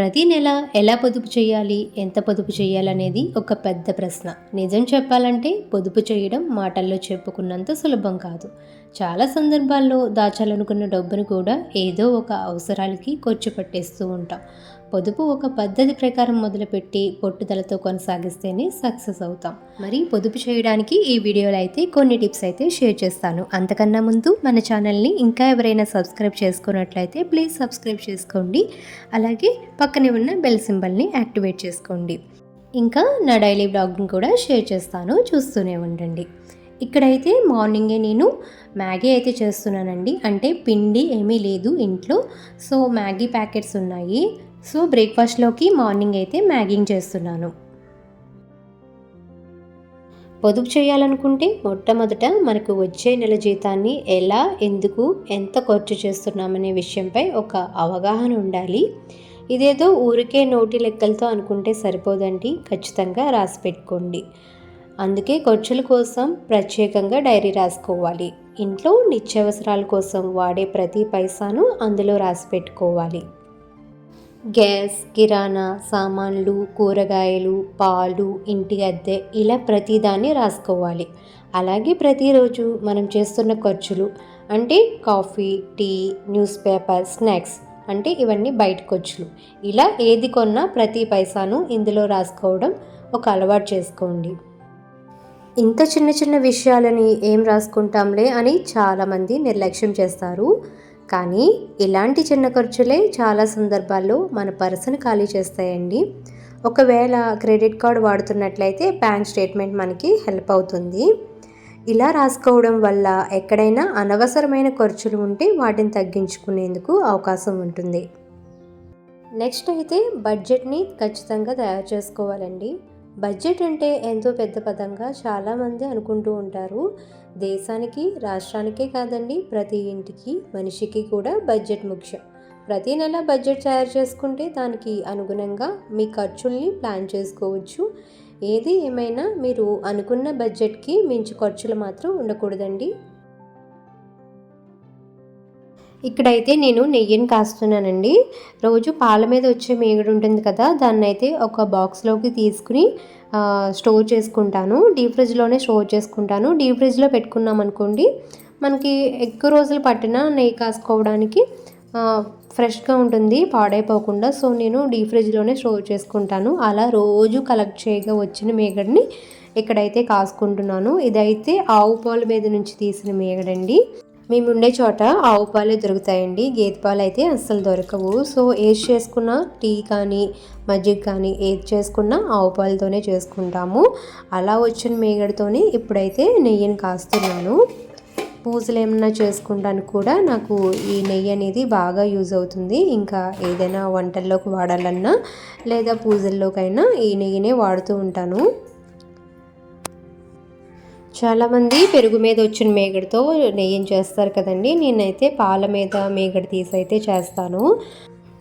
ప్రతి నెల ఎలా పొదుపు చేయాలి ఎంత పొదుపు చేయాలనేది ఒక పెద్ద ప్రశ్న. నిజం చెప్పాలంటే పొదుపు చేయడం మాటల్లో చెప్పుకున్నంత సులభం కాదు. చాలా సందర్భాల్లో దాచాలనుకున్న డబ్బును కూడా ఏదో ఒక అవసరాలకి ఖర్చు పెట్టేస్తూ ఉంటాం. పొదుపు ఒక పద్ధతి ప్రకారం మొదలుపెట్టి పట్టుదలతో కొనసాగిస్తేనే సక్సెస్ అవుతాం. మరి పొదుపు చేయడానికి ఈ వీడియోలో అయితే కొన్ని టిప్స్ అయితే షేర్ చేస్తాను. అంతకన్నా ముందు మన ఛానల్ని ఇంకా ఎవరైనా సబ్స్క్రైబ్ చేసుకున్నట్లయితే ప్లీజ్ సబ్స్క్రైబ్ చేసుకోండి. అలాగే పక్కనే ఉన్న బెల్ సింబల్ని యాక్టివేట్ చేసుకోండి. ఇంకా నా డైలీ బ్లాగ్ని కూడా షేర్ చేస్తాను. చూస్తూనే ఉండండి. ఇక్కడైతే మార్నింగే నేను మ్యాగీ అయితే చేస్తున్నానండి. అంటే పిండి ఏమీ లేదు ఇంట్లో. సో మ్యాగీ ప్యాకెట్స్ ఉన్నాయి. సో బ్రేక్ఫాస్ట్లోకి మార్నింగ్ అయితే మ్యాగింగ్ చేస్తున్నాను. పొదుపు చేయాలనుకుంటే మొట్టమొదట మనకు వచ్చే నెల జీతాన్ని ఎలా ఎందుకు ఎంత ఖర్చు చేస్తున్నామనే విషయంపై ఒక అవగాహన ఉండాలి. ఇదేదో ఊరికే నోటి లెక్కలతో అనుకుంటే సరిపోదండి. ఖచ్చితంగా రాసి పెట్టుకోండి. అందుకే ఖర్చుల కోసం ప్రత్యేకంగా డైరీ రాసుకోవాలి. ఇంట్లో నిత్యావసరాల కోసం వాడే ప్రతి పైసాను అందులో రాసి పెట్టుకోవాలి. గ్యాస్ కిరాణా సామాన్లు కూరగాయలు పాలు ఇంటి అద్దె ఇలా ప్రతిదాన్ని రాసుకోవాలి. అలాగే ప్రతిరోజు మనం చేస్తున్న ఖర్చులు అంటే coffee tea news paper snacks అంటే ఇవన్నీ బయట ఖర్చులు. ఇలా ఏది కొన్నా ప్రతి పైసాను ఇందులో రాసుకోవడం ఒక అలవాటు చేసుకోండి. ఇంత చిన్న చిన్న విషయాలని ఏం రాసుకుంటాంలే అని చాలామంది నిర్లక్ష్యం చేస్తారు. కానీ ఇలాంటి చిన్న ఖర్చులే చాలా సందర్భాల్లో మన పర్సను ఖాళీ చేస్తాయండి. ఒకవేళ క్రెడిట్ కార్డు వాడుతున్నట్లయితే బ్యాంక్ స్టేట్మెంట్ మనకి హెల్ప్ అవుతుంది. ఇలా రాసుకోవడం వల్ల ఎక్కడైనా అనవసరమైన ఖర్చులు ఉంటే వాటిని తగ్గించుకునేందుకు అవకాశం ఉంటుంది. నెక్స్ట్ అయితే బడ్జెట్ని ఖచ్చితంగా తయారు చేసుకోవాలండి. బడ్జెట్ అంటే ఎంతో పెద్ద పదంగా చాలామంది అనుకుంటూ ఉంటారు. దేశానికి రాష్ట్రానికే కాదండి ప్రతి ఇంటికి మనిషికి కూడా బడ్జెట్ ముఖ్యం. ప్రతి నెల బడ్జెట్ తయారు చేసుకుంటే దానికి అనుగుణంగా మీ ఖర్చుల్ని ప్లాన్ చేసుకోవచ్చు. ఏది ఏమైనా మీరు అనుకున్న బడ్జెట్కి మించి ఖర్చులు మాత్రం ఉండకూడదండి. ఇక్కడైతే నేను నెయ్యిని కాస్తున్నానండి. రోజు పాల మీద వచ్చే మేగడు ఉంటుంది కదా దాన్ని అయితే ఒక బాక్స్లోకి తీసుకుని స్టోర్ చేసుకుంటాను. డీప్ ఫ్రిడ్జ్లోనే స్టోర్ చేసుకుంటాను. డీప్ ఫ్రిడ్జ్లో పెట్టుకున్నాం అనుకోండి మనకి ఎక్కువ రోజులు పట్టిన నెయ్యి కాసుకోవడానికి ఫ్రెష్గా ఉంటుంది పాడైపోకుండా. సో నేను డీప్ ఫ్రిడ్జ్లోనే స్టోర్ చేసుకుంటాను. అలా రోజు కలెక్ట్ చేయగా వచ్చిన మేగడిని ఇక్కడైతే కాసుకుంటున్నాను. ఇదైతే ఆవు పాలు మీద నుంచి తీసిన మేగడండి. మేము ఉండే చోట ఆవు పాలే దొరుకుతాయండి. గేదె పాలు అయితే అస్సలు దొరకవు. సో ఏది చేసుకున్నా టీ కానీ మజ్జిగ కానీ ఏది చేసుకున్నా ఆవు పాలతోనే చేసుకుంటాము. అలా వచ్చిన మేగడితోనే ఇప్పుడైతే నెయ్యిని కాస్తున్నాను. పూజలు ఏమన్నా చేసుకుంటానికి కూడా నాకు ఈ నెయ్యి అనేది బాగా యూజ్ అవుతుంది. ఇంకా ఏదైనా వంటల్లోకి వాడాలన్నా లేదా పూజల్లోకైనా ఈ నెయ్యినే వాడుతూ ఉంటాను. చాలామంది పెరుగు మీద వచ్చిన మేగడతో నెయ్యిని చేస్తారు కదండి. నేనైతే పాల మీద మేగడి తీసి అయితే చేస్తాను.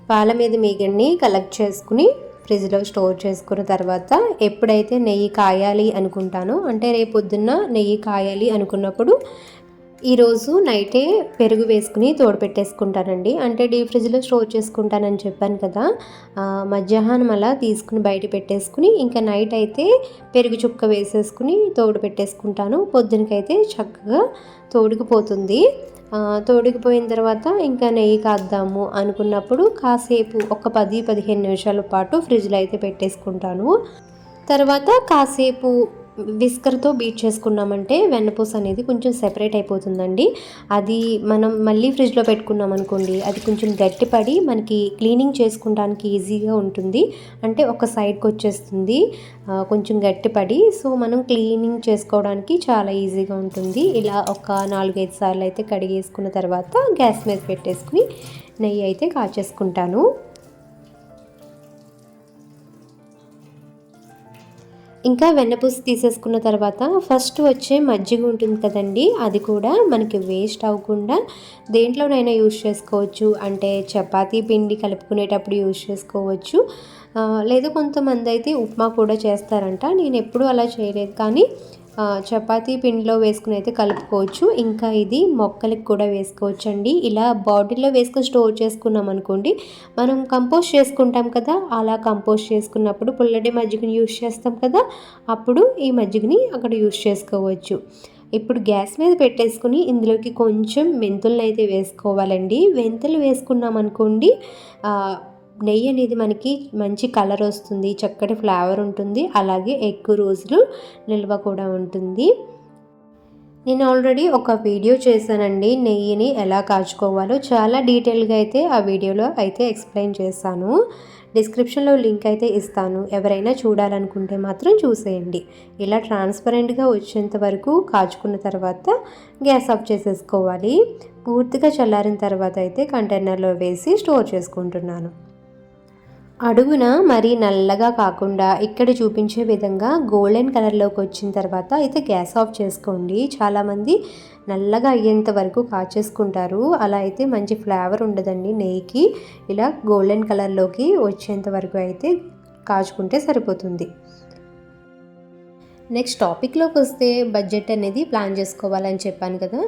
పాల మీద మేగడిని కలెక్ట్ చేసుకుని ఫ్రిడ్జ్లో స్టోర్ చేసుకున్న తర్వాత ఎప్పుడైతే నెయ్యి కాయాలి అనుకుంటానో అంటే రేపు పొద్దున్న నెయ్యి కాయాలి అనుకున్నప్పుడు ఈరోజు నైటే పెరుగు వేసుకుని తోడు పెట్టేసుకుంటానండి. అంటే డీప్ ఫ్రిడ్జ్లో స్టోర్ చేసుకుంటానని చెప్పాను కదా. మధ్యాహ్నం అలా తీసుకుని బయట పెట్టేసుకుని ఇంకా నైట్ అయితే పెరుగు చుక్క వేసేసుకుని తోడు పెట్టేసుకుంటాను. పొద్దునకైతే చక్కగా తోడుకుపోతుంది. తోడుకుపోయిన తర్వాత ఇంకా నెయ్యి కాద్దాము అనుకున్నప్పుడు కాసేపు ఒక పది పదిహేను నిమిషాల పాటు ఫ్రిడ్జ్లో అయితే పెట్టేసుకుంటాను. తర్వాత కాసేపు విస్కర్తో బీట్ చేసుకున్నామంటే వెన్నపూస అనేది కొంచెం సెపరేట్ అయిపోతుందండి. అది మనం మళ్ళీ ఫ్రిడ్జ్లో పెట్టుకున్నాం అనుకోండి అది కొంచెం గట్టిపడి మనకి క్లీనింగ్ చేసుకోవడానికి ఈజీగా ఉంటుంది. అంటే ఒక సైడ్కి వచ్చేస్తుంది కొంచెం గట్టిపడి సో మనం క్లీనింగ్ చేసుకోవడానికి చాలా ఈజీగా ఉంటుంది. ఇలా ఒక నాలుగైదు సార్లు అయితే కడిగేసుకున్న తర్వాత గ్యాస్ మీద పెట్టేసుకుని నెయ్యి అయితే కాచేసుకుంటాను. ఇంకా వెన్నపూస తీసేసుకున్న తర్వాత ఫస్ట్ వచ్చే మజ్జిగ ఉంటుంది కదండి అది కూడా మనకి వేస్ట్ అవ్వకుండా దేంట్లోనైనా యూజ్ చేసుకోవచ్చు. అంటే చపాతీ పిండి కలుపుకునేటప్పుడు యూజ్ చేసుకోవచ్చు. లేదు కొంతమంది అయితే ఉప్మా కూడా చేస్తారంట. నేను ఎప్పుడూ అలా చేయలేదు. కానీ చపాతీ పిండిలో వేసుకుని అయితే కలుపుకోవచ్చు. ఇంకా ఇది మొక్కలకి కూడా వేసుకోవచ్చు అండి ఇలా బాటిల్లో వేసుకొని స్టోర్ చేసుకున్నాం అనుకోండి మనం కంపోస్ట్ చేసుకుంటాం కదా అలా కంపోస్ట్ చేసుకున్నప్పుడు పుల్లటి మజ్జిగని యూస్ చేస్తాం కదా అప్పుడు ఈ మజ్జిగని అక్కడ యూస్ చేసుకోవచ్చు. ఇప్పుడు గ్యాస్ మీద పెట్టేసుకుని ఇందులోకి కొంచెం మెంతులను అయితే వేసుకోవాలండి. మెంతులు వేసుకున్నాం అనుకోండి నెయ్యి అనేది మనకి మంచి కలర్ వస్తుంది చక్కటి ఫ్లేవర్ ఉంటుంది. అలాగే ఎక్కువ రోజులు నిల్వ కూడా ఉంటుంది. నేను ఆల్రెడీ ఒక వీడియో చేశానండి నెయ్యిని ఎలా కాచుకోవాలో. చాలా డీటెయిల్గా అయితే ఆ వీడియోలో అయితే ఎక్స్ప్లెయిన్ చేశాను. డిస్క్రిప్షన్లో లింక్ అయితే ఇస్తాను. ఎవరైనా చూడాలనుకుంటే మాత్రం చూసేయండి. ఇలా ట్రాన్స్పరెంట్గా వచ్చేంత వరకు కాచుకున్న తర్వాత గ్యాస్ ఆఫ్ చేసేసుకోవాలి. పూర్తిగా చల్లారిన తర్వాత అయితే కంటైనర్లో వేసి స్టోర్ చేసుకుంటున్నాను. అడుగున మరీ నల్లగా కాకుండా ఇక్కడ చూపించే విధంగా గోల్డెన్ కలర్లోకి వచ్చిన తర్వాత అయితే గ్యాస్ ఆఫ్ చేసుకోండి. చాలామంది నల్లగా అయ్యేంత వరకు కాచేసుకుంటారు. అలా అయితే మంచి ఫ్లేవర్ ఉండదండి నెయ్యికి. ఇలా గోల్డెన్ కలర్లోకి వచ్చేంత వరకు అయితే కాచుకుంటే సరిపోతుంది. నెక్స్ట్ టాపిక్లోకి వస్తే బడ్జెట్ అనేది ప్లాన్ చేసుకోవాలని చెప్పాను కదా.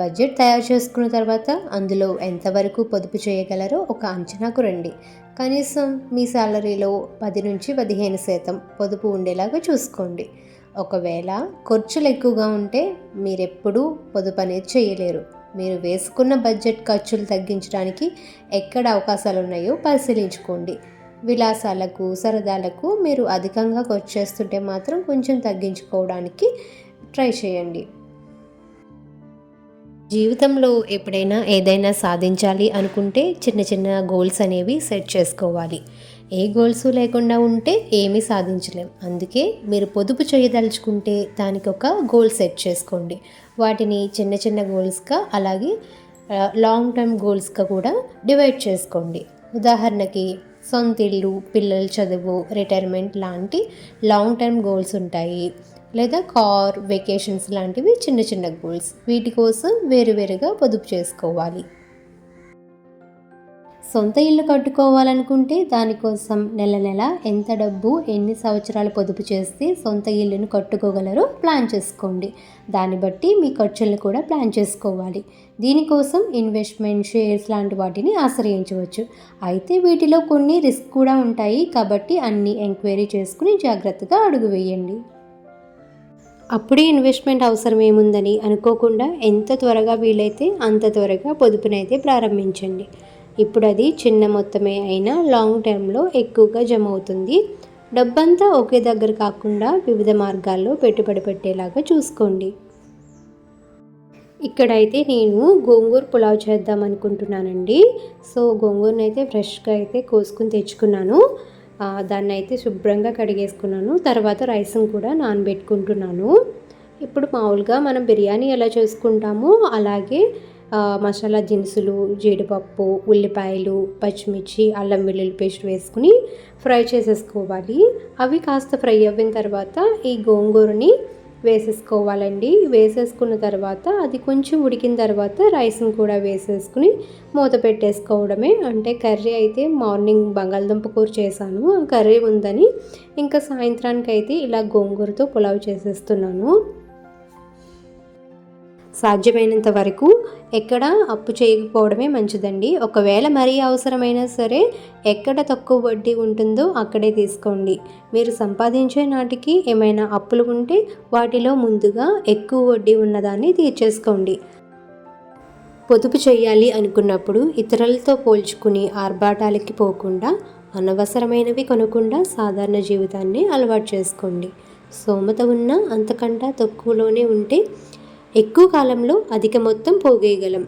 బడ్జెట్ తయారు చేసుకున్న తర్వాత అందులో ఎంతవరకు పొదుపు చేయగలరో ఒక అంచనాకు రండి. కనీసం మీ శాలరీలో పది నుంచి పదిహేను శాతం పొదుపు ఉండేలాగా చూసుకోండి. ఒకవేళ ఖర్చులు ఎక్కువగా ఉంటే మీరెప్పుడూ పొదుపు అనేది చేయలేరు. మీరు వేసుకున్న బడ్జెట్ ఖర్చులు తగ్గించడానికి ఎక్కడ అవకాశాలు ఉన్నాయో పరిశీలించుకోండి. విలాసాలకు సరదాలకు మీరు అధికంగా ఖర్చు చేస్తుంటే మాత్రం కొంచెం తగ్గించుకోవడానికి ట్రై చేయండి. జీవితంలో ఎప్పుడైనా ఏదైనా సాధించాలి అనుకుంటే చిన్న చిన్న గోల్స్ అనేవి సెట్ చేసుకోవాలి. ఏ గోల్స్ లేకుండా ఉంటే ఏమీ సాధించలేం. అందుకే మీరు పొదుపు చేయదలుచుకుంటే దానికి ఒక గోల్ సెట్ చేసుకోండి. వాటిని చిన్న చిన్న గోల్స్గా అలాగే లాంగ్ టర్మ్ గోల్స్గా కూడా డివైడ్ చేసుకోండి. ఉదాహరణకి సొంత ఇల్లు పిల్లల చదువు రిటైర్మెంట్ లాంటి లాంగ్ టర్మ్ గోల్స్ ఉంటాయి. లేదా కార్ వెకేషన్స్ లాంటివి చిన్న చిన్న గోల్స్. వీటి కోసం వేరువేరుగా పొదుపు చేసుకోవాలి. సొంత ఇల్లు కట్టుకోవాలనుకుంటే దానికోసం నెల నెల ఎంత డబ్బు ఎన్ని సంవత్సరాలు పొదుపు చేస్తే సొంత ఇల్లును కట్టుకోగలరో ప్లాన్ చేసుకోండి. దాన్ని బట్టి మీ ఖర్చులను కూడా ప్లాన్ చేసుకోవాలి. దీనికోసం ఇన్వెస్ట్మెంట్ షేర్స్ లాంటి వాటిని ఆశ్రయించవచ్చు. అయితే వీటిలో కొన్ని రిస్క్ కూడా ఉంటాయి కాబట్టి అన్ని ఎంక్వైరీ చేసుకుని జాగ్రత్తగా అడుగు వేయండి. అప్పుడే ఇన్వెస్ట్మెంట్ అవసరం ఏముందని అనుకోకుండా ఎంత త్వరగా వీలైతే అంత త్వరగా పొదుపునైతే ప్రారంభించండి. ఇప్పుడు అది చిన్న మొత్తమే అయినా లాంగ్ టర్మ్లో ఎక్కువగా జమ అవుతుంది డబ్బంతా ఒకే దగ్గర కాకుండా వివిధ మార్గాల్లో పెట్టుబడి పెట్టేలాగా చూసుకోండి. ఇక్కడైతే నేను గోంగూర పులావ్ చేద్దాం అనుకుంటున్నానండి. సో గోంగూరనైతే అయితే ఫ్రెష్గా అయితే కోసుకుని తెచ్చుకున్నాను. దాన్ని అయితే శుభ్రంగా కడిగేసుకున్నాను. తర్వాత రైస్ని కూడా నానబెట్టుకుంటున్నాను. ఇప్పుడు మామూలుగా మనం బిర్యానీ ఎలా చేసుకుంటామో అలాగే మసాలా దినుసులు జీడిపప్పు ఉల్లిపాయలు పచ్చిమిర్చి అల్లం వెల్లుల్లి పేస్ట్ వేసుకుని ఫ్రై చేసేసుకోవాలి. అవి కాస్త ఫ్రై అయిన తర్వాత ఈ గోంగూరని వేసేసుకోవాలండి. వేసేసుకున్న తర్వాత అది కొంచెం ఉడికిన తర్వాత రైస్ని కూడా వేసేసుకుని మూత పెట్టేసుకోవడమే. అంటే కర్రీ అయితే మార్నింగ్ బంగాళదుంప కూర చేశాను. ఆ కర్రీ ఉందని ఇంకా సాయంత్రానికి అయితే ఇలా గోంగూరతో పులావ్ చేసేస్తున్నాను. సాధ్యమైనంత వరకు ఎక్కడ అప్పు చేయకపోవడమే మంచిదండి. ఒకవేళ మరీ అవసరమైనా సరే ఎక్కడ తక్కువ వడ్డీ ఉంటుందో అక్కడే తీసుకోండి. మీరు సంపాదించే నాటికి ఏమైనా అప్పులు ఉంటే వాటిలో ముందుగా ఎక్కువ వడ్డీ ఉన్నదాన్ని తీర్చేసుకోండి. పొదుపు చేయాలి అనుకున్నప్పుడు ఇతరులతో పోల్చుకుని ఆర్భాటాలకి పోకుండా అనవసరమైనవి కొనకుండా సాధారణ జీవితాన్ని అలవాటు చేసుకోండి. స్తోమత ఉన్న అంతకంటే తక్కువలోనే ఉంటే ఎక్కువ కాలంలో అధిక మొత్తం పోగేయగలం.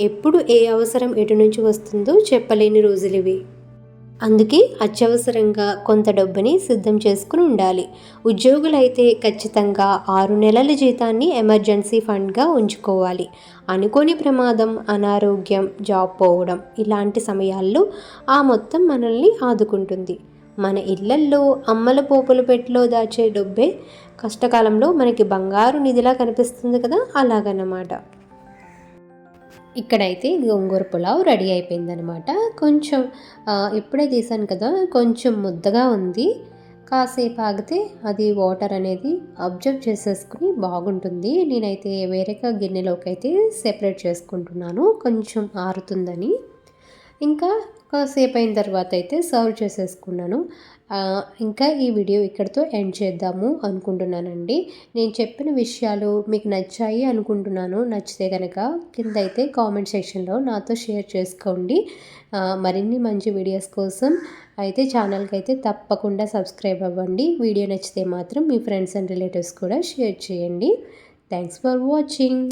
ఎప్పుడు ఏ అవసరం ఎటు నుంచి వస్తుందో చెప్పలేని రోజులు ఇవి అందుకే అత్యవసరంగా కొంత డబ్బుని సిద్ధం చేసుకుని ఉండాలి. ఉద్యోగులైతే ఖచ్చితంగా ఆరు నెలల జీతాన్ని ఎమర్జెన్సీ ఫండ్గా ఉంచుకోవాలి. అనుకోని ప్రమాదం అనారోగ్యం జాబ్ పోవడం ఇలాంటి సమయాల్లో ఆ మొత్తం మనల్ని ఆదుకుంటుంది. మన ఇళ్ళల్లో అమ్మల పోపుల పెట్టిలో దాచే డబ్బే కష్టకాలంలో మనకి బంగారు నిధిలా కనిపిస్తుంది కదా అలాగన్నమాట. ఇక్కడైతే గోంగూర పులావ్ రెడీ అయిపోయిందనమాట కొంచెం ఇప్పుడే తీసాను కదా కొంచెం ముద్దగా ఉంది. కాసేపు ఆగితే అది వాటర్ అనేది అబ్జర్వ్ చేసేసుకుని బాగుంటుంది. నేనైతే వేరేగా గిన్నెలోకి అయితే సెపరేట్ చేసుకుంటున్నాను. కొంచెం ఆరుతుందని. ఇంకా కాసేపు అయిన తర్వాత అయితే సర్వ్ చేసేసుకున్నాను. ఇంకా ఈ వీడియో ఇక్కడితో ఎండ్ చేద్దాము అనుకుంటున్నానండి. నేను చెప్పిన విషయాలు మీకు నచ్చాయి అనుకుంటున్నాను. నచ్చితే కనుక కింద అయితే కామెంట్ సెక్షన్లో నాతో షేర్ చేసుకోండి. మరిన్ని మంచి వీడియోస్ కోసం అయితే ఛానల్కి అయితే తప్పకుండా సబ్స్క్రైబ్ అవ్వండి. వీడియో నచ్చితే మాత్రం మీ ఫ్రెండ్స్ అండ్ రిలేటివ్స్ కూడా షేర్ చేయండి. Thanks for watching.